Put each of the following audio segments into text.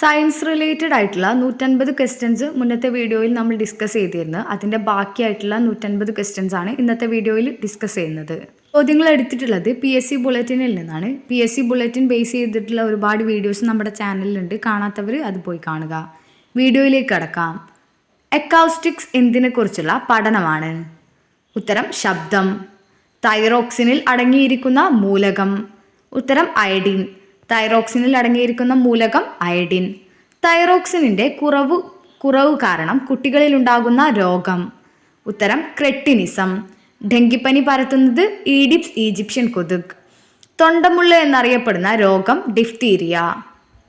Science related ആയിട്ടുള്ള നൂറ്റൻപത് questions മുന്നത്തെ വീഡിയോയിൽ നമ്മൾ ഡിസ്കസ് ചെയ്തിരുന്നു അതിന്റെ ബാക്കിയായിട്ടുള്ള നൂറ്റൻപത് ക്വസ്റ്റ്യൻസ് ആണ് ഇന്നത്തെ വീഡിയോയിൽ ഡിസ്കസ് ചെയ്യുന്നത്. ചോദ്യങ്ങൾ എടുത്തിട്ടുള്ളത് പി എസ് സി ബുള്ളറ്റിനിൽ നിന്നാണ്. P S C bulletin base ചെയ്തിട്ടുള്ള ഒരുപാട് വീഡിയോസ് നമ്മുടെ ചാനലിലുണ്ട് കാണാത്തവർ അത് പോയി കാണുക. വീഡിയോയിലേക്ക് കടക്കാം. എക്കൗസ്റ്റിക്സ് എന്തിനെക്കുറിച്ചുള്ള പഠനമാണ്? ഉത്തരം ശബ്ദം. തൈറോക്സിനിൽ അടങ്ങിയിരിക്കുന്ന മൂലകം. ഉത്തരം അയഡിൻ തൈറോക്സിനിൽ അടങ്ങിയിരിക്കുന്ന മൂലകം അയഡിൻ. തൈറോക്സിനിന്റെ കുറവ് കുറവ് കാരണം കുട്ടികളിൽ ഉണ്ടാകുന്ന രോഗം. ഉത്തരം ക്രെട്ടിനിസം. ഡെങ്കിപ്പനി പരത്തുന്നത് ഈഡിപ്സ് ഈജിപ്ഷ്യൻ കൊതുക്. തൊണ്ടമുള്ള എന്നറിയപ്പെടുന്ന രോഗം ഡിഫ്തീരിയ.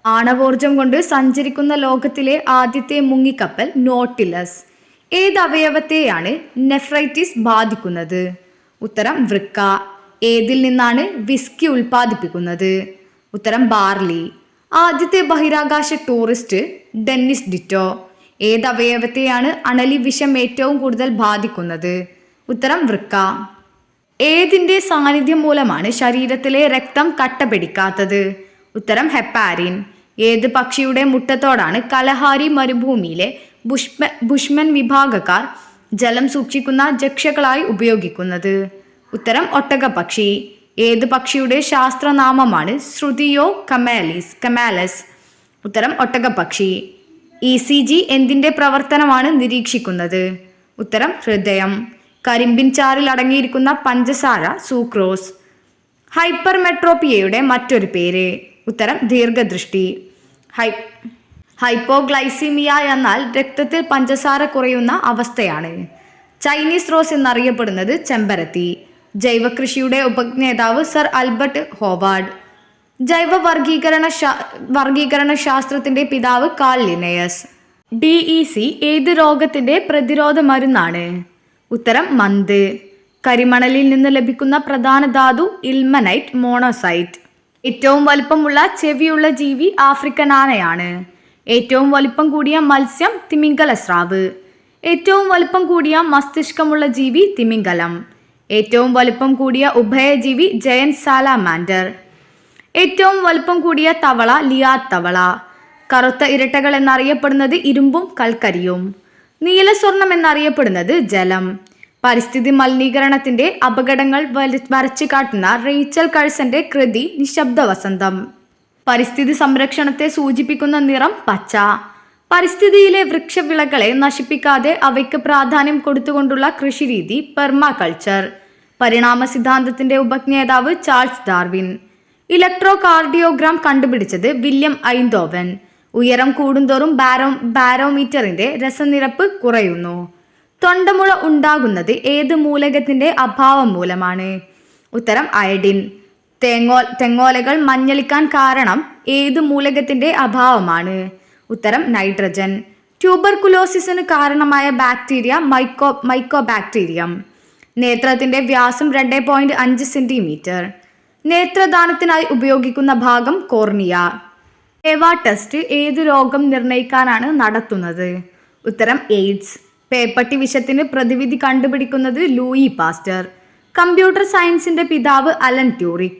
ആണവോർജം കൊണ്ട് സഞ്ചരിക്കുന്ന ലോകത്തിലെ ആദ്യത്തെ മുങ്ങിക്കപ്പൽ നോട്ടിലസ്. ഏത് അവയവത്തെയാണ് നെഫ്രൈറ്റിസ് ബാധിക്കുന്നത്? ഉത്തരം വൃക്ക. ഏതിൽ നിന്നാണ് വിസ്കി ഉൽപ്പാദിപ്പിക്കുന്നത്? ഉത്തരം ബാർലി. ആദ്യത്തെ ബഹിരാകാശ ടൂറിസ്റ്റ് ഡെന്നിസ് ഡിറ്റോ. ഏത് അവയവത്തെയാണ് അണലി വിഷം ഏറ്റവും കൂടുതൽ ബാധിക്കുന്നത്? ഉത്തരം വൃക്ക. ഏതിന്റെ സാന്നിധ്യം മൂലമാണ് ശരീരത്തിലെ രക്തം കട്ട പിടിക്കാത്തത് ഉത്തരം ഹെപ്പാരിൻ. ഏത് പക്ഷിയുടെ മുട്ടത്തോടാണ് കലഹാരി മരുഭൂമിയിലെ ബുഷ്മ ബുഷ്മൻ വിഭാഗക്കാർ ജലം സൂക്ഷിക്കുന്ന ജക്ഷകളായി ഉപയോഗിക്കുന്നത്? ഉത്തരം ഒട്ടകപക്ഷി ഏത് പക്ഷിയുടെ ശാസ്ത്രനാമമാണ് ശ്രുതിയോ കമാലിസ്? കമാലസ്. ഉത്തരം ഒട്ടകപക്ഷി ഇ സി ജി എന്തിന്റെ പ്രവർത്തനമാണ് നിരീക്ഷിക്കുന്നത്? ഉത്തരം ഹൃദയം. കരിമ്പിൻ ചാറിൽ അടങ്ങിയിരിക്കുന്ന പഞ്ചസാര സൂക്രോസ്. ഹൈപ്പർ മെട്രോപ്പിയയുടെ മറ്റൊരു പേര്. ഉത്തരം ദീർഘദൃഷ്ടി. ഹൈ ഹൈപ്പോഗ്ലൈസീമിയ എന്നാൽ രക്തത്തിൽ പഞ്ചസാര കുറയുന്ന അവസ്ഥയാണ്. ചൈനീസ് റോസ് എന്നറിയപ്പെടുന്നത് ചെമ്പരത്തി. ജൈവകൃഷിയുടെ ഉപജ്ഞേതാവ് സർ ആൽബർട്ട് ഹോവാർഡ്. ജൈവ വർഗീകരണ വർഗീകരണ ശാസ്ത്രത്തിന്റെ പിതാവ് Carl Linnaeus. D E C ഏത് രോഗത്തിന്റെ പ്രതിരോധ മരുന്നാണ്? ഉത്തരം മന്ത്. കരിമണലിൽ നിന്ന് ലഭിക്കുന്ന പ്രധാന ധാതു ഇൽമനൈറ്റ് മോണോസൈറ്റ്. ഏറ്റവും വലിപ്പമുള്ള ചെവിയുള്ള ജീവി ആഫ്രിക്കൻ ആനയാണ്. ഏറ്റവും വലിപ്പം കൂടിയ മത്സ്യം തിമിംഗല സ്രാവ് ഏറ്റവും വലിപ്പം കൂടിയ മസ്തിഷ്കമുള്ള ജീവി തിമിംഗലം. ഏറ്റവും വലുപ്പം കൂടിയ ഉഭയജീവി ജയൻ സാലാമാൻഡർ. ഏറ്റവും വലുപ്പം കൂടിയ തവള ലിയാ തവള. കറുത്ത ഇരട്ടകൾ എന്നറിയപ്പെടുന്നത് ഇരുമ്പും കൽക്കരിയും. നീലസ്വർണം എന്നറിയപ്പെടുന്നത് ജലം. പരിസ്ഥിതി മലിനീകരണത്തിന്റെ അപകടങ്ങൾ വരച്ചു കാട്ടുന്ന റീച്ചൽ കഴ്സന്റെ കൃതി നിശബ്ദ വസന്തം. പരിസ്ഥിതി സംരക്ഷണത്തെ സൂചിപ്പിക്കുന്ന നിറം പച്ച. പരിസ്ഥിതിയിലെ വൃക്ഷവിളകളെ നശിപ്പിക്കാതെ അവയ്ക്ക് പ്രാധാന്യം കൊടുത്തുകൊണ്ടുള്ള കൃഷിരീതി പെർമാകൾച്ചർ. പരിണാമ സിദ്ധാന്തത്തിന്റെ ഉപജ്ഞേതാവ് ചാൾസ് ഡാർവിൻ. ഇലക്ട്രോ കാർഡിയോഗ്രാം കണ്ടുപിടിച്ചത് വില്യം ഐന്തോവൻ. ഉയരം കൂടുന്തോറും ബാരോ ബാരോമീറ്ററിന്റെ രസനിരപ്പ് കുറയുന്നു. തൊണ്ടമുള ഉണ്ടാകുന്നത് ഏത് മൂലകത്തിന്റെ അഭാവം മൂലമാണ്? ഉത്തരം അയഡിൻ. തേങ്ങോ തെങ്ങോലകൾ മഞ്ഞളിക്കാൻ കാരണം ഏത് മൂലകത്തിന്റെ അഭാവമാണ്? ഉത്തരം നൈട്രജൻ. ട്യൂബർകുലോസിസിന് കാരണമായ ബാക്ടീരിയ മൈക്കോ മൈക്കോ ബാക്ടീരിയം നേത്രത്തിന്റെ വ്യാസം രണ്ട് പോയിന്റ് അഞ്ച് സെന്റിമീറ്റർ നേത്രദാനത്തിനായി ഉപയോഗിക്കുന്ന ഭാഗം കോർണിയ. ഏവ ടെസ്റ്റ് ഏത് രോഗം നിർണയിക്കാനാണ് നടത്തുന്നത്? ഉത്തരം എയ്ഡ്സ്. പേപ്പട്ടി വിഷത്തിന് പ്രതിവിധി കണ്ടുപിടിക്കുന്നത് ലൂയി പാസ്റ്റർ. കമ്പ്യൂട്ടർ സയൻസിന്റെ പിതാവ് അലൻ ട്യൂറിക്.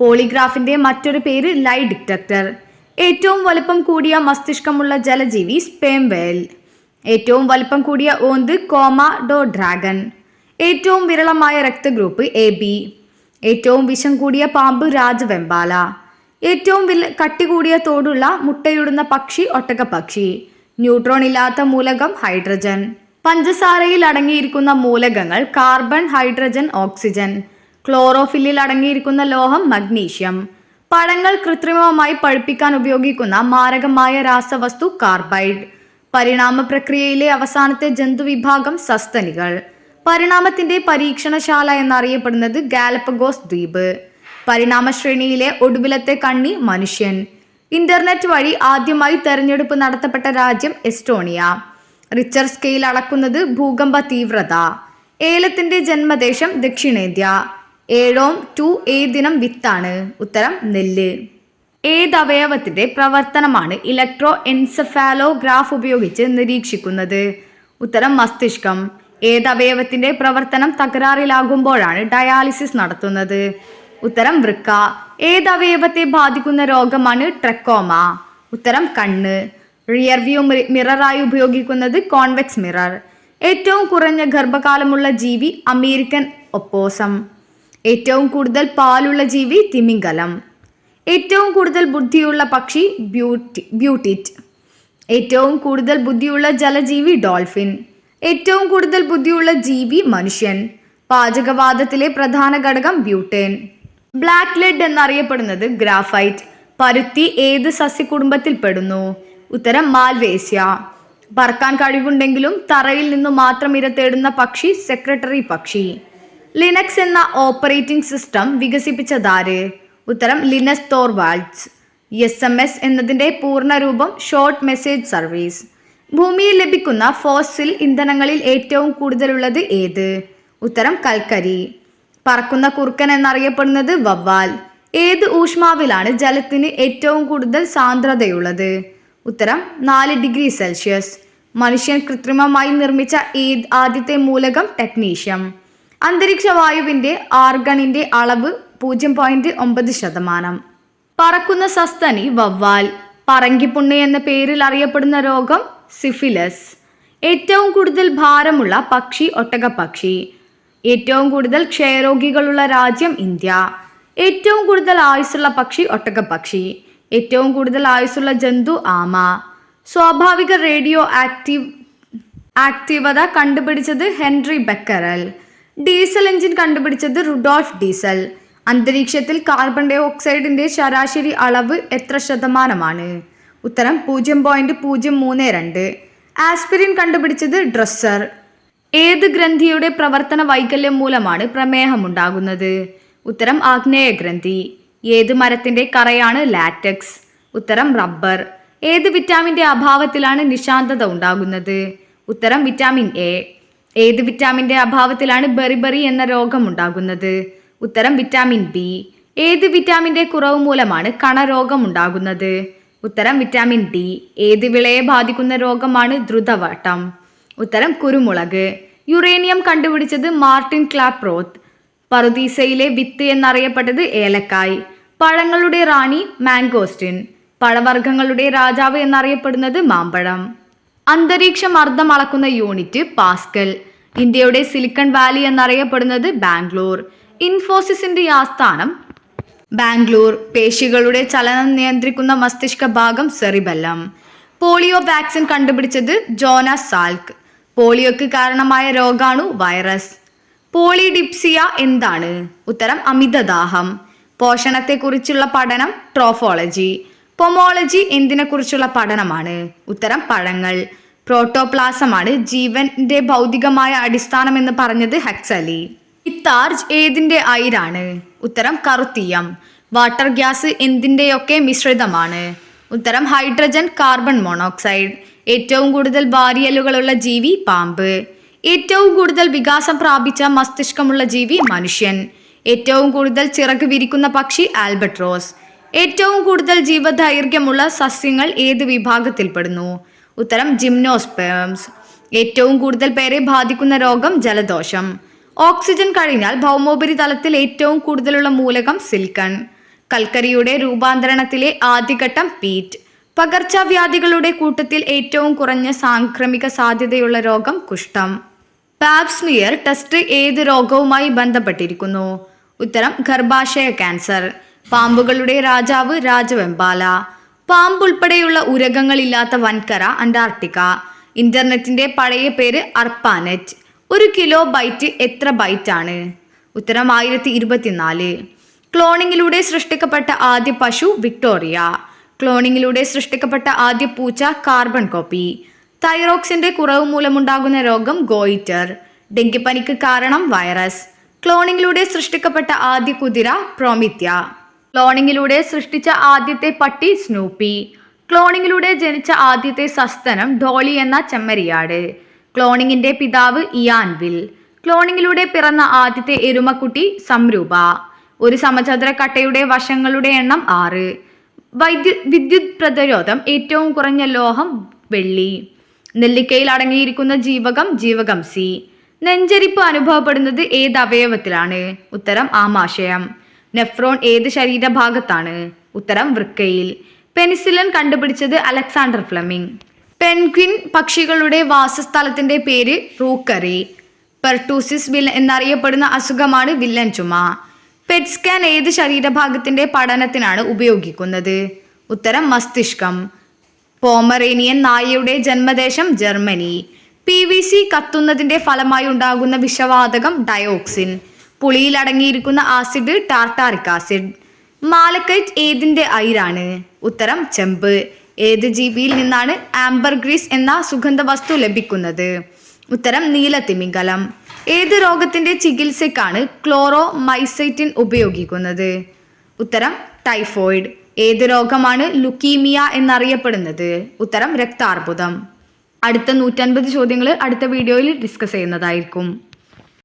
പോളിഗ്രാഫിന്റെ മറ്റൊരു പേര് ലൈ ഡിറ്റക്ടർ. ഏറ്റവും വലുപ്പം കൂടിയ മസ്തിഷ്കമുള്ള ജലജീവി സ്പേം വേൽ. ഏറ്റവും വലുപ്പം കൂടിയ ഓന്ത് കോമ ഡോ ഡ്രാഗൺ. ഏറ്റവും വിരളമായ രക്തഗ്രൂപ്പ് എ ബി. ഏറ്റവും വിഷം കൂടിയ പാമ്പ് രാജവെമ്പാല. ഏറ്റവും വില കട്ടി കൂടിയ തോടുള്ള മുട്ടയിടുന്ന പക്ഷി ഒട്ടകപ്പക്ഷി. ന്യൂട്രോൺ ഇല്ലാത്ത മൂലകം ഹൈഡ്രജൻ. പഞ്ചസാരയിൽ അടങ്ങിയിരിക്കുന്ന മൂലകങ്ങൾ കാർബൺ ഹൈഡ്രജൻ ഓക്സിജൻ. ക്ലോറോഫില്ലിൽ അടങ്ങിയിരിക്കുന്ന ലോഹം മഗ്നീഷ്യം. പഴങ്ങൾ കൃത്രിമമായി പഴുപ്പിക്കാൻ ഉപയോഗിക്കുന്ന മാരകമായ രാസവസ്തു കാർബൈഡ്. പരിണാമ പ്രക്രിയയിലെ അവസാനത്തെ ജന്തുവിഭാഗം സസ്തനികൾ. പരിണാമത്തിന്റെ പരീക്ഷണശാല എന്നറിയപ്പെടുന്നത് ഗാലപ്പഗോസ് ദ്വീപ്. പരിണാമ ശ്രേണിയിലെ ഒടുവിലത്തെ കണ്ണി മനുഷ്യൻ. ഇന്റർനെറ്റ് വഴി ആദ്യമായി തെരഞ്ഞെടുപ്പ് നടത്തപ്പെട്ട രാജ്യം എസ്റ്റോണിയ. റിച്ചർ സ്കെയിൽ അളക്കുന്നത് ഭൂകമ്പ തീവ്രത. ഏലത്തിന്റെ ജന്മദേശം ദക്ഷിണേന്ത്യ. ഏഴോം ടു ഏ ദിനം വിത്താണ്. ഉത്തരം നെല്ല്. ഏത് അവയവത്തിന്റെ പ്രവർത്തനമാണ് ഇലക്ട്രോ എൻസഫാലോഗ്രാഫ് ഉപയോഗിച്ച് നിരീക്ഷിക്കുന്നത്. ഉത്തരം മസ്തിഷ്കം. ഏത് അവയവത്തിന്റെ പ്രവർത്തനം തകരാറിലാകുമ്പോഴാണ് ഡയാലിസിസ് നടത്തുന്നത്. ഉത്തരം വൃക്ക. ഏത് അവയവത്തെ ബാധിക്കുന്ന രോഗമാണ് ട്രക്കോമ. ഉത്തരം കണ്ണ്. റിയർ വ്യൂ മിററായി ഉപയോഗിക്കുന്നത് കോൺവെക്സ് മിറർ. ഏറ്റവും കുറഞ്ഞ ഗർഭകാലമുള്ള ജീവി അമേരിക്കൻ ഒപ്പോസം. ഏറ്റവും കൂടുതൽ പാലുള്ള ജീവി തിമിംഗലം. ഏറ്റവും കൂടുതൽ ബുദ്ധിയുള്ള പക്ഷി ബ്യൂട്ടി ബ്യൂട്ടിറ്റ്. ഏറ്റവും കൂടുതൽ ബുദ്ധിയുള്ള ജലജീവി ഡോൾഫിൻ. ഏറ്റവും കൂടുതൽ ബുദ്ധിയുള്ള ജീവി മനുഷ്യൻ. പാചകവാദത്തിലെ പ്രധാന ഘടകം ബ്യൂട്ടേൻ. ബ്ലാക്ക് ലെഡ് എന്നറിയപ്പെടുന്നത് ഗ്രാഫൈറ്റ്. പരുത്തി ഏത് സസ്യകുടുംബത്തിൽ പെടുന്നു? ഉത്തരം മാൽവേസ്യ പറക്കാൻ കഴിവുണ്ടെങ്കിലും തറയിൽ നിന്നു മാത്രം ഇര തേടുന്ന പക്ഷി സെക്രട്ടറി പക്ഷി. ലിനക്സ് എന്ന ഓപ്പറേറ്റിംഗ് സിസ്റ്റം വികസിപ്പിച്ചതാര്? ഉത്തരം Linus Torvalds S M S എന്നതിന്റെ പൂർണരൂപം ഷോർട്ട് മെസ്സേജ് സർവീസ് ഭൂമിയിൽ ലഭിക്കുന്ന ഫോസിൽ ഇന്ധനങ്ങളിൽ ഏറ്റവും കൂടുതലുള്ളത് ഏത്? ഉത്തരം കൽക്കരി. പറക്കുന്ന കുറുക്കൻ എന്നറിയപ്പെടുന്നത് വവ്വാൽ. ഏത് ഊഷ്മാവിലാണ് ജലത്തിന് ഏറ്റവും കൂടുതൽ സാന്ദ്രതയുള്ളത്? ഉത്തരം നാല് ഡിഗ്രി സെൽഷ്യസ്. മനുഷ്യൻ കൃത്രിമമായി നിർമ്മിച്ച ഏത് ആദ്യത്തെ മൂലകം ടെക്നീഷ്യം? അന്തരീക്ഷ വായുവിന്റെ ആർഗണിന്റെ അളവ് പൂജ്യം പോയിന്റ് ഒമ്പത് ശതമാനം. പറക്കുന്ന സസ്തനി വവ്വാൽ. പറങ്കിപ്പുണ്ണ് എന്ന പേരിൽ അറിയപ്പെടുന്ന രോഗം സിഫിലസ്. ഏറ്റവും കൂടുതൽ ഭാരമുള്ള പക്ഷി ഒട്ടകപ്പക്ഷി. ഏറ്റവും കൂടുതൽ ക്ഷയരോഗികളുള്ള രാജ്യം ഇന്ത്യ. ഏറ്റവും കൂടുതൽ ആയുസ്സുള്ള പക്ഷി ഒട്ടകപ്പക്ഷി. ഏറ്റവും കൂടുതൽ ആയുസ്സുള്ള ജന്തു ആമ. സ്വാഭാവിക റേഡിയോ ആക്റ്റീവ് ആക്റ്റീവത കണ്ടുപിടിച്ചത് ഹെൻറി ബെക്കറൽ. ഡീസൽ എഞ്ചിൻ കണ്ടുപിടിച്ചത് റുഡോൾഫ് ഡീസൽ. അന്തരീക്ഷത്തിൽ കാർബൺ ഡൈ ഓക്സൈഡിന്റെ ശരാശരി അളവ് എത്ര ശതമാനമാണ്? ഉത്തരം പൂജ്യം പോയിന്റ് പൂജ്യം മൂന്ന് രണ്ട്. ആസ്പിരിൻ കണ്ടുപിടിച്ചത് ഡ്രസ്സർ. ഏത് ഗ്രന്ഥിയുടെ പ്രവർത്തന വൈകല്യം മൂലമാണ് പ്രമേഹമുണ്ടാകുന്നത്? ഉത്തരം ആഗ്നേയ ഗ്രന്ഥി. ഏത് മരത്തിന്റെ കറയാണ് ലാറ്റക്സ്? ഉത്തരം റബ്ബർ. ഏത് വിറ്റാമിന്റെ അഭാവത്തിലാണ് നിശാന്തത ഉണ്ടാകുന്നത്? ഉത്തരം വിറ്റാമിൻ എ. ഏത് വിറ്റാമിന്റെ അഭാവത്തിലാണ് ബെറിബറി എന്ന രോഗം ഉണ്ടാകുന്നത് ഉത്തരം വിറ്റാമിൻ ബി. ഏത് വിറ്റാമിന്റെ കുറവ് മൂലമാണ് കണരോഗം ഉണ്ടാകുന്നത് ഉത്തരം വിറ്റാമിൻ ഡി. ഏത് വിളയെ ബാധിക്കുന്ന രോഗമാണ് ദ്രുതവട്ടം? ഉത്തരം കുരുമുളക്. യുറേനിയം കണ്ടുപിടിച്ചത് മാർട്ടിൻ ക്ലാപ്രോത്ത്. പറുദീസയിലെ വിത്ത് എന്നറിയപ്പെട്ടത് ഏലക്കായ്. പഴങ്ങളുടെ റാണി മാംഗോസ്റ്റിൻ. പഴവർഗങ്ങളുടെ രാജാവ് എന്നറിയപ്പെടുന്നത് മാമ്പഴം. അന്തരീക്ഷ മർദ്ദം അളക്കുന്ന യൂണിറ്റ് പാസ്കൽ. ഇന്ത്യയുടെ സിലിക്കൺ വാലി എന്നറിയപ്പെടുന്നത് ബാംഗ്ലൂർ. ഇൻഫോസിസിന്റെ ആസ്ഥാനം ബാംഗ്ലൂർ. പേശികളുടെ ചലനം നിയന്ത്രിക്കുന്ന മസ്തിഷ്ക ഭാഗം സെറിബല്ലം. പോളിയോ വാക്സിൻ കണ്ടുപിടിച്ചത് ജോനാസ് സാൽക്ക് പോളിയോക്ക് കാരണമായ രോഗാണു വൈറസ്. പോളിഡിപ്സിയ എന്താണ്? ഉത്തരം അമിതദാഹം. പോഷണത്തെക്കുറിച്ചുള്ള പഠനം ട്രോഫോളജി. പൊമോളജി എന്തിനെക്കുറിച്ചുള്ള പഠനമാണ്? ഉത്തരം പഴങ്ങൾ. പ്രോട്ടോപ്ലാസമാണ് ജീവന്റെ ഭൗതികമായ അടിസ്ഥാനം എന്ന് പറഞ്ഞത് ഹെക്സലി. ഇത്താർജ് ഏതിന്റെ അയിരാണ്? ഉത്തരം കറുത്തീയം. വാട്ടർ ഗ്യാസ് എന്തിന്റെയൊക്കെ മിശ്രിതമാണ്? ഉത്തരം ഹൈഡ്രജൻ കാർബൺ മോണോക്സൈഡ് ഏറ്റവും കൂടുതൽ വാരിയലുകളുള്ള ജീവി പാമ്പ്. ഏറ്റവും കൂടുതൽ വികാസം പ്രാപിച്ച മസ്തിഷ്കമുള്ള ജീവി മനുഷ്യൻ. ഏറ്റവും കൂടുതൽ ചിറക് വിരിക്കുന്ന പക്ഷി ആൽബട്രോസ്. ഏറ്റവും കൂടുതൽ ജീവദൈർഘ്യമുള്ള സസ്യങ്ങൾ ഏത് വിഭാഗത്തിൽപ്പെടുന്നു? ഉത്തരം ജിംനോസ്പേംസ് ഏറ്റവും കൂടുതൽ പേരെ ബാധിക്കുന്ന രോഗം ജലദോഷം. ഓക്സിജൻ കഴിഞ്ഞാൽ ഭൗമോപരിതലത്തിൽ ഏറ്റവും കൂടുതലുള്ള മൂലകം സിൽക്കൺ കൽക്കരിയുടെ രൂപാന്തരണത്തിലെ ആദ്യഘട്ടം പീറ്റ് പകർച്ചവ്യാധികളുടെ കൂട്ടത്തിൽ ഏറ്റവും കുറഞ്ഞ സാംക്രമിക സാധ്യതയുള്ള രോഗം കുഷ്ഠം. പാപ്സ്മിയർ ടെസ്റ്റ് ഏത് രോഗവുമായി ബന്ധപ്പെട്ടിരിക്കുന്നു? ഉത്തരം ഗർഭാശയ ക്യാൻസർ പാമ്പുകളുടെ രാജാവ് രാജവെമ്പാല. പാമ്പുൾപ്പെടെയുള്ള ഉരകങ്ങളില്ലാത്ത വൻകര അന്റാർട്ടിക്ക. ഇന്റർനെറ്റിന്റെ പഴയ പേര് അർപ്പാനെറ്റ്. ഒരു കിലോ ബൈറ്റ് എത്ര ബൈറ്റ് ആണ് ഉത്തരം ആയിരത്തി ഇരുപത്തിനാല് ക്ലോണിങ്ങിലൂടെ സൃഷ്ടിക്കപ്പെട്ട ആദ്യ പശു വിക്ടോറിയ. ക്ലോണിങ്ങിലൂടെ സൃഷ്ടിക്കപ്പെട്ട ആദ്യ പൂച്ച കാർബൺ കോപ്പി. തൈറോക്സിന്റെ കുറവ് മൂലമുണ്ടാകുന്ന രോഗം ഗോയിറ്റർ. ഡെങ്കിപ്പനിക്ക് കാരണം വൈറസ്. ക്ലോണിങ്ങിലൂടെ സൃഷ്ടിക്കപ്പെട്ട ആദ്യ കുതിര പ്രോമിത്യ. ക്ലോണിങ്ങിലൂടെ സൃഷ്ടിച്ച ആദ്യത്തെ പട്ടി സ്നൂപ്പി. ക്ലോണിങ്ങിലൂടെ ജനിച്ച ആദ്യത്തെ സസ്തനം ഡോളി എന്ന ചെമ്മരിയാട്. ക്ലോണിങ്ങിന്റെ പിതാവ് ഇയാൻവിൽ. ക്ലോണിങ്ങിലൂടെ പിറന്ന ആദ്യത്തെ എരുമക്കുട്ടി സംരൂപ. ഒരു സമചതുര കട്ടയുടെ വശങ്ങളുടെ എണ്ണം ആറ്. വൈദ്യു വിദ്യുത് പ്രതിരോധം ഏറ്റവും കുറഞ്ഞ ലോഹം വെള്ളി. നെല്ലിക്കയിൽ അടങ്ങിയിരിക്കുന്ന ജീവകം ജീവകം സി. നെഞ്ചരിപ്പ് അനുഭവപ്പെടുന്നത് ഏത് അവയവത്തിലാണ്? ഉത്തരം ആമാശയം. നെഫ്രോൺ ഏത് ശരീരഭാഗത്താണ്? ഉത്തരം വൃക്കയിൽ. പെനിസിലിൻ കണ്ടുപിടിച്ചത് അലക്സാണ്ടർ ഫ്ലെമിംഗ്. പെൻഗ്വിൻ പക്ഷികളുടെ വാസസ്ഥലത്തിന്റെ പേര് റൂക്കറി. പെർട്ടൂസിസ് വില്ല എന്നറിയപ്പെടുന്ന അസുഖമാണ് വില്ലൻ ചുമ. പെറ്റ് സ്കാൻ ഏത് ശരീരഭാഗത്തിന്റെ പഠനത്തിനാണ് ഉപയോഗിക്കുന്നത്? ഉത്തരം മസ്തിഷ്കം. പോമറേനിയൻ നായയുടെ ജന്മദേശം ജർമ്മനി. പി വി സി കത്തുന്നതിന്റെ ഫലമായി ഉണ്ടാകുന്ന വിഷവാതകം ഡയോക്സിൻ. പുളിയിൽ അടങ്ങിയിരിക്കുന്ന ആസിഡ് ടാർട്ടാറിക് ആസിഡ് മാലക്കൈറ്റ് ഏതിന്റെ അയിരാണ്? ഉത്തരം ചെമ്പ്. ഏത് ജീവിയിൽ നിന്നാണ് ആംബർഗ്രീസ് എന്ന സുഗന്ധവസ്തു ലഭിക്കുന്നത്? ഉത്തരം നീലത്തിമിംഗലം. ഏത് രോഗത്തിന്റെ ചികിത്സയ്ക്കാണ് ക്ലോറോ മൈസൈറ്റിൻ ഉപയോഗിക്കുന്നത്? ഉത്തരം ടൈഫോയിഡ്. ഏത് രോഗമാണ് ലുക്കീമിയ എന്നറിയപ്പെടുന്നത്? ഉത്തരം രക്താർബുദം. അടുത്ത നൂറ്റൻപത് ചോദ്യങ്ങൾ അടുത്ത വീഡിയോയിൽ ഡിസ്കസ് ചെയ്യുന്നതായിരിക്കും.